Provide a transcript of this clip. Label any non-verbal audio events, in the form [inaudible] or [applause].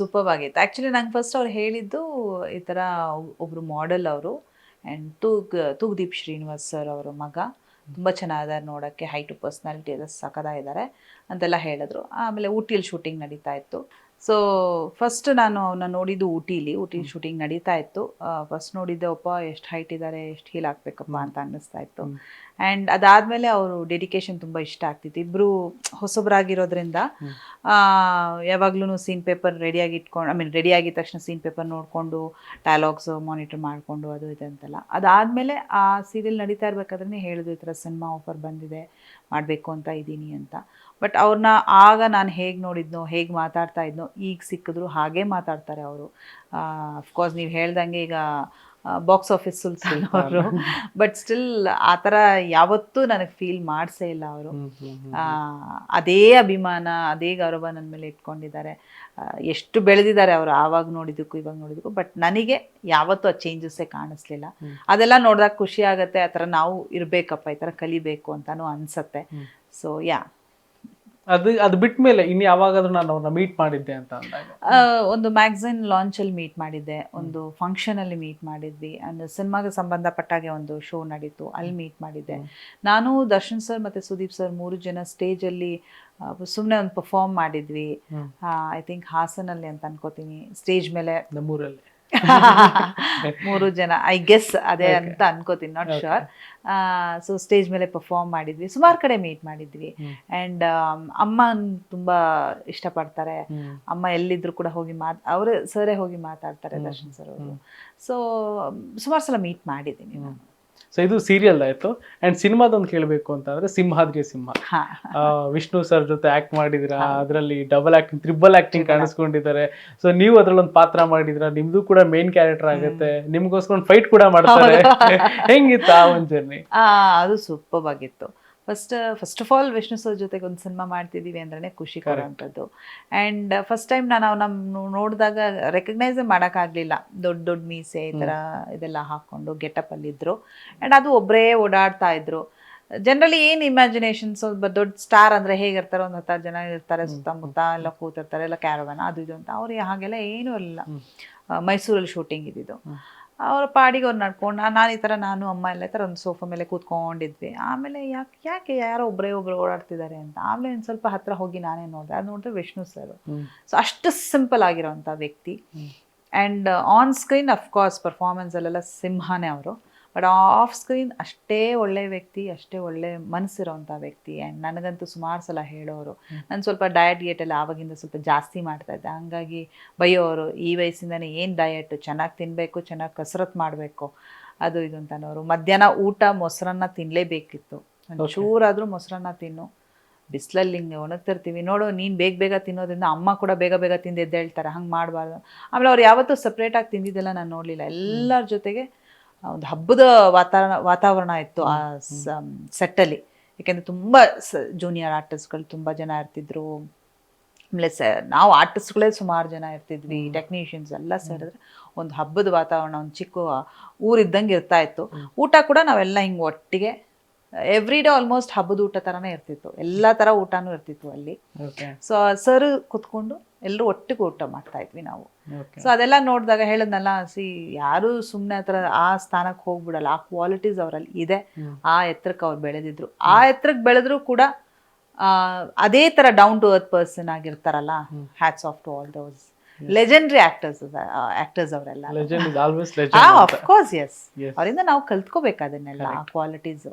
Super ಆಗಿತ್ತು actually ನಂಗೆ first ಅವ್ರು ಹೇಳಿದ್ದು ಈ ಥರ ಒಬ್ಬರು ಮಾಡೆಲ್ ಅವರು ಆ್ಯಂಡ್ ತೂಗ್, ತೂಗ್ದೀಪ್ ಶ್ರೀನಿವಾಸ್ ಸರ್ ಅವರ ಮಗ. ತುಂಬ ಚೆನ್ನಾಗಿದ್ದಾರೆ ನೋಡೋಕ್ಕೆ ಹೈಟು ಪರ್ಸ್ನಾಲಿಟಿ ಎಲ್ಲ ಸಕದಾಗಿದ್ದಾರೆ ಅಂತೆಲ್ಲ ಹೇಳಿದ್ರು. ಆಮೇಲೆ ಊಟಿಯಲ್ಲಿ ಶೂಟಿಂಗ್ ನಡೀತಾ ಇತ್ತು. ಸೊ ಫಸ್ಟ್ ನಾನು ಅವನ್ನ ನೋಡಿದ್ದು ಊಟಿಲಿ ಊಟಿ ಶೂಟಿಂಗ್ ನಡೀತಾ ಇತ್ತು. ಫಸ್ಟ್ ನೋಡಿದ್ದೆ ಒಪ್ಪ ಎಷ್ಟು ಹೈಟ್ ಇದ್ದಾರೆ ಎಷ್ಟು ಹೀಲ್ ಹಾಕ್ಬೇಕಪ್ಪ? ಅಂತ ಅನ್ನಿಸ್ತಾ ಇತ್ತು. ಆ್ಯಂಡ್ ಅದಾದಮೇಲೆ ಅವರು ಡೆಡಿಕೇಶನ್ ತುಂಬ ಇಷ್ಟ ಆಗ್ತಿತ್ತು. ಇಬ್ಬರು ಹೊಸಬರಾಗಿರೋದ್ರಿಂದ ಯಾವಾಗ್ಲೂ ಸೀನ್ ಪೇಪರ್ ರೆಡಿಯಾಗಿ ಇಟ್ಕೊಂಡು ಐ ಮೀನ್ ರೆಡಿ ಆಗಿದ ತಕ್ಷಣ ಸೀನ್ ಪೇಪರ್ ನೋಡಿಕೊಂಡು ಡೈಲಾಗ್ಸ್ ಮಾನಿಟರ್ ಮಾಡಿಕೊಂಡು ಅದು ಇದೆ ಅಂತೆಲ್ಲ. ಅದಾದಮೇಲೆ ಆ ಸೀರಿಯಲ್ ನಡೀತಾ ಇರ್ಬೇಕಾದ್ರೆ ಹೇಳಿದ್ರು ಈ ಥರ ಸಿನಿಮಾ ಆಫರ್ ಬಂದಿದೆ ಮಾಡಬೇಕು ಅಂತ ಇದ್ದೀನಿ ಅಂತ. ಬಟ್ ಅವ್ರನ್ನ ಆಗ ನಾನು ಹೇಗೆ ನೋಡಿದ್ನೋ ಹೇಗೆ ಮಾತಾಡ್ತಾ ಇದ್ನೋ ಈಗ ಸಿಕ್ಕಿದ್ರು ಹಾಗೆ ಮಾತಾಡ್ತಾರೆ ಅವರು. ಅಫ್ಕೋರ್ಸ್ ನೀವು ಹೇಳ್ದಂಗೆ ಈಗ ಬಾಕ್ಸ್ ಆಫೀಸ್ ಸುಲ್ತಾನ್ ಅವರು. ಬಟ್ ಸ್ಟಿಲ್ ಆ ಥರ ಯಾವತ್ತೂ ನನಗೆ ಫೀಲ್ ಮಾಡಿಸೇ ಇಲ್ಲ ಅವರು. ಆ, ಅದೇ ಅಭಿಮಾನ ಅದೇ ಗೌರವ ನನ್ನ ಮೇಲೆ ಇಟ್ಕೊಂಡಿದ್ದಾರೆ. ಎಷ್ಟು ಬೆಳೆದಿದ್ದಾರೆ ಅವರು ಆವಾಗ ನೋಡಿದ್ದಕ್ಕೂ ಇವಾಗ ನೋಡಿದ್ದಕ್ಕೂ. ಬಟ್ ನನಗೆ ಯಾವತ್ತೂ ಆ ಚೇಂಜಸ್ಸೇ ಕಾಣಿಸ್ಲಿಲ್ಲ. ಅದೆಲ್ಲ ನೋಡಿದಾಗ ಖುಷಿ ಆಗುತ್ತೆ ಆ ಥರ ನಾವು ಇರಬೇಕಪ್ಪ ಈ ಥರ ಕಲಿಬೇಕು ಅಂತಲೂ ಅನ್ಸತ್ತೆ. ಸೊ ಯಾ ಅದು ಅದು ಬಿಟ್ಟ ಮೇಲೆ ಇನ್ನು ಯಾವಾಗಾದ್ರೂ ನಾನು ಅವ್ರನ್ನ ಮೀಟ್ ಮಾಡಿದ್ದೆ ಅಂತ ಅಂದಾಗ. ಒಂದು ಮ್ಯಾಗ್ಝಿನ್ ಲಾಂಚಲ್ಲಿ ಮೀಟ್ ಮಾಡಿದ್ದೆ ಒಂದು ಫಂಕ್ಷನಲ್ಲಿ ಮೀಟ್ ಮಾಡಿದ್ವಿ ಅಂದ್ರೆ ಸಿನಿಮಾಗೆ ಸಂಬಂಧಪಟ್ಟಾಗೆ ಒಂದು ಶೋ ನಡೀತು ಅಲ್ಲಿ ಮೀಟ್ ಮಾಡಿದ್ದೆ. ನಾನು ದರ್ಶನ್ ಸರ್ ಮತ್ತೆ ಸುದೀಪ್ ಸರ್ ಮೂರು ಜನ ಸ್ಟೇಜಲ್ಲಿ ಸುಮ್ಮನೆ ಒಂದು ಪರ್ಫಾರ್ಮ್ ಮಾಡಿದ್ವಿ. ಐ ಥಿಂಕ್ ಹಾಸನಲ್ಲಿ ಅಂತ ಅನ್ಕೋತೀನಿ. ಸ್ಟೇಜ್ ಮೇಲೆ ನಮ್ಮೂರಲ್ಲಿ. [laughs] ಮೂರು ಜನ ಐ ಗೆಸ್ ಅದೇ ಅಂತ ಅನ್ಕೋತೀನಿ ನಾಟ್ ಶೋರ್ ಸೊ ಸ್ಟೇಜ್ ಮೇಲೆ ಪರ್ಫಾರ್ಮ್ ಮಾಡಿದ್ವಿ. ಸುಮಾರು ಕಡೆ ಮೀಟ್ ಮಾಡಿದ್ವಿ. ಅಂಡ್ ಆ್ಯಂಡ್ ಅಮ್ಮ ತುಂಬಾ ಇಷ್ಟಪಡ್ತಾರೆ. ಅಮ್ಮ ಎಲ್ಲಿದ್ರು ಕೂಡ ಹೋಗಿ ಮಾತ್ ಅವರೇ ಸರೇ ಹೋಗಿ ಮಾತಾಡ್ತಾರೆ ದರ್ಶನ್ ಸರ್ ಅವರು. ಸೊ ಸುಮಾರು ಸಲ ಮೀಟ್ ಮಾಡಿದ್ದೀನಿ ನಾನು. ಸೊ ಇದು ಸೀರಿಯಲ್ ಆಯ್ತು. ಅಂಡ್ ಸಿನಿಮಾದೊಂದು ಕೇಳಬೇಕು ಅಂತಂದ್ರೆ ಸಿಂಹಾದ್ರಿ ಸಿಂಹ. ಆ, ವಿಷ್ಣು ಸರ್ ಜೊತೆ ಆಕ್ಟ್ ಮಾಡಿದಿರಾ? ಅದರಲ್ಲಿ ಡಬಲ್ ಆಕ್ಟಿಂಗ್ ತ್ರಿಬಲ್ ಆಕ್ಟಿಂಗ್ ಕಾಣಿಸ್ಕೊಂಡಿದ್ದಾರೆ. ಸೊ ನೀವು ಅದ್ರಲ್ಲಿ ಒಂದು ಪಾತ್ರ ಮಾಡಿದ್ರ? ನಿಮ್ದು ಕೂಡ ಮೇನ್ ಕ್ಯಾರೆಕ್ಟರ್ ಆಗುತ್ತೆ. ನಿಮ್ಗೋಸ್ಕರ ಫೈಟ್ ಕೂಡ ಮಾಡ್ತಾರೆ. [laughs] ಹೆಂಗಿತ್ತು ಆ ಒಂದ್ ಜರ್ನಿ ಆ, ಅದು ಸೂಪರ್ ಆಗಿತ್ತು. First first of all Vishnu sir ಜೊತೆಗೆ ಒಂದು ಸಿನಿಮಾ ಮಾಡ್ತಿದ್ದೀವಿ ಅಂದ್ರೆ ಖುಷಿ ಕೊಡುವಂಥದ್ದು ಆ್ಯಂಡ್ ಫಸ್ಟ್ ಟೈಮ್ ನಾನು ಅವನ ನೋಡಿದಾಗ ರೆಕಗ್ನೈಸೇ ಮಾಡೋಕ್ಕಾಗಲಿಲ್ಲ. ದೊಡ್ಡ ದೊಡ್ಡ ಮೀಸೆ ಈ ಥರ ಇದೆಲ್ಲ ಹಾಕ್ಕೊಂಡು ಗೆಟಪಲ್ಲಿದ್ದರು ಆ್ಯಂಡ್ ಅದು ಒಬ್ಬರೇ ಓಡಾಡ್ತಾ ಇದ್ರು. ಜನರಲಿ ಏನು ಇಮ್ಯಾಜಿನೇಷನ್ಸ್ ಒಬ್ಬ ದೊಡ್ಡ ಸ್ಟಾರ್ ಅಂದರೆ ಹೇಗಿರ್ತಾರೆ ಒಂದು ಹತ್ತಾರು ಜನ ಇರ್ತಾರೆ ಸುತ್ತಮುತ್ತ ಎಲ್ಲ ಕೂತಿರ್ತಾರೆ ಎಲ್ಲ ಕ್ಯಾರವನ ಅದು ಇದು ಅಂತ. ಅವ್ರಿಗೆ ಹಾಗೆಲ್ಲ ಏನೂ ಇಲ್ಲ. ಮೈಸೂರಲ್ಲಿ ಶೂಟಿಂಗ್ ಇದ್ದಿದ್ದು. ಅವ್ರ ಪಾಡಿಗೆ ಅವ್ರು ನಡ್ಕೊಂಡು ನಾನು ಈ ಥರ ನಾನು ಅಮ್ಮ ಎಲ್ಲ ಈ ಥರ ಒಂದು ಸೋಫಾ ಮೇಲೆ ಕೂತ್ಕೊಂಡಿದ್ವಿ. ಆಮೇಲೆ ಯಾಕೆ ಯಾಕೆ ಯಾರೋ ಒಬ್ಬರೇ ಒಬ್ರು ಓಡಾಡ್ತಿದ್ದಾರೆ ಅಂತ. ಆಮೇಲೆ ಒಂದು ಸ್ವಲ್ಪ ಹತ್ರ ಹೋಗಿ ನಾನೇ ನೋಡಿದೆ. ಅದು ನೋಡಿದ್ರೆ ವಿಷ್ಣು ಸರ್ ಸೊ ಅಷ್ಟು ಸಿಂಪಲ್ ಆಗಿರೋಂಥ ವ್ಯಕ್ತಿ. And on screen of course ಪರ್ಫಾರ್ಮೆನ್ಸಲ್ಲೆಲ್ಲ ಸಿಂಹನೇ ಅವರು. ಬಟ್ ಆಫ್ ಸ್ಕ್ರೀನ್ ಅಷ್ಟೇ ಒಳ್ಳೆ ವ್ಯಕ್ತಿ ಅಷ್ಟೇ ಒಳ್ಳೆ ಮನಸ್ಸಿರೋಂಥ ವ್ಯಕ್ತಿ. ಆ್ಯಂಡ್ ನನಗಂತೂ ಸುಮಾರು ಸಲ ಹೇಳೋರು. ನಾನು ಸ್ವಲ್ಪ ಡಯಟ್ ಗೇಟ್ ಎಲ್ಲ ಆವಾಗಿಂದ ಸ್ವಲ್ಪ ಜಾಸ್ತಿ ಮಾಡ್ತಾ ಇದ್ದೆ. ಹಂಗಾಗಿ ಬೈಯೋರು ಈ ವಯಸ್ಸಿಂದನೇ ಏನು ಡಯಟ್ ಚೆನ್ನಾಗಿ ತಿನ್ನಬೇಕು ಚೆನ್ನಾಗಿ ಕಸರತ್ತು ಮಾಡಬೇಕು ಅದು ಇದು ಅಂತ ಅನ್ನೋರು ಮಧ್ಯಾಹ್ನ ಊಟ ಮೊಸರನ್ನ ತಿನ್ನಲೇಬೇಕಿತ್ತು ಚೂರಾದರೂ ಮೊಸರನ್ನ ತಿನ್ನು. ಬಿಸಿಲಲ್ಲಿ ಹಿಂಗೆ ಒಣಗ್ತಿರ್ತೀವಿ. ನೋಡು ನೀನು ಬೇಗ ಬೇಗ ತಿನ್ನೋದ್ರಿಂದ ಅಮ್ಮ ಕೂಡ ಬೇಗ ಬೇಗ ತಿಂದು ಎದ್ದೇಳ್ತಾರೆ ಹಂಗೆ ಮಾಡಬಾರ್ದು. ಆಮೇಲೆ ಅವ್ರು ಯಾವತ್ತೂ ಸಪ್ರೇಟಾಗಿ ತಿಂದಿದ್ದೆಲ್ಲ ನಾನು ನೋಡಲಿಲ್ಲ. ಎಲ್ಲರ ಜೊತೆಗೆ ಒಂದು ಹಬ್ಬದ ವಾತಾವರಣ ವಾತಾವರಣ ಇತ್ತು ಆ ಸೆಟ್ಟಲ್ಲಿ. ಯಾಕೆಂದ್ರೆ ತುಂಬ ಸ ಜೂನಿಯರ್ ಆರ್ಟಿಸ್ಟ್ಗಳು ತುಂಬ ಜನ ಇರ್ತಿದ್ರು. ಆಮೇಲೆ ಸ ನಾವು ಆರ್ಟಿಸ್ಟ್ಗಳೇ ಸುಮಾರು ಜನ ಇರ್ತಿದ್ವಿ ಟೆಕ್ನಿಷಿಯನ್ಸ್ ಎಲ್ಲ ಸೇರಿದ್ರೆ ಒಂದು ಹಬ್ಬದ ವಾತಾವರಣ ಒಂದು ಚಿಕ್ಕ ಊರಿದ್ದಂಗೆ ಇರ್ತಾ ಇತ್ತು. ಊಟ ಕೂಡ ನಾವೆಲ್ಲ ಹಿಂಗೆ ಒಟ್ಟಿಗೆ ಎವ್ರಿ ಡೇ ಆಲ್ಮೋಸ್ಟ್ ಹಬ್ಬದ ಊಟ ಥರನೇ ಇರ್ತಿತ್ತು. ಎಲ್ಲ ಥರ ಊಟನೂ ಇರ್ತಿತ್ತು ಅಲ್ಲಿ. ಸೊ ಸರ್ ಕುತ್ಕೊಂಡು ಎಲ್ಲರೂ ಒಟ್ಟಿಗೆ ಊಟ ಮಾಡ್ತಾ ಇದ್ವಿ ನಾವು. ಸೊ ಅದೆಲ್ಲ ನೋಡಿದಾಗ ಹೇಳದ್ನಲ್ಲ ಸಿ ಯಾರು ಸುಮ್ಮನೆ ಹತ್ರ ಆ ಸ್ಥಾನಕ್ಕೆ ಹೋಗ್ಬಿಡಲ್ಲ ಆ ಕ್ವಾಲಿಟೀಸ್ ಅವರಲ್ಲಿ ಇದೆ. ಆ ಎತ್ತರಕ್ಕೆ ಅವ್ರು ಬೆಳೆದಿದ್ರು. ಆ ಎತ್ತರಕ್ಕೆ ಬೆಳೆದ್ರು ಕೂಡ ಅದೇ ಥರ down to earth person ಆಗಿರ್ತಾರಲ್ಲ hats off to all those legendary actors actors ಅವರೆಲ್ಲ. ಆ ಆಫ್ ಕೋರ್ಸ್ ಎಸ್. ಅವರಿಂದ ನಾವು ಕಲ್ತ್ಕೋಬೇಕು ಅದನ್ನೆಲ್ಲ ಆ ಕ್ವಾಲಿಟೀಸ್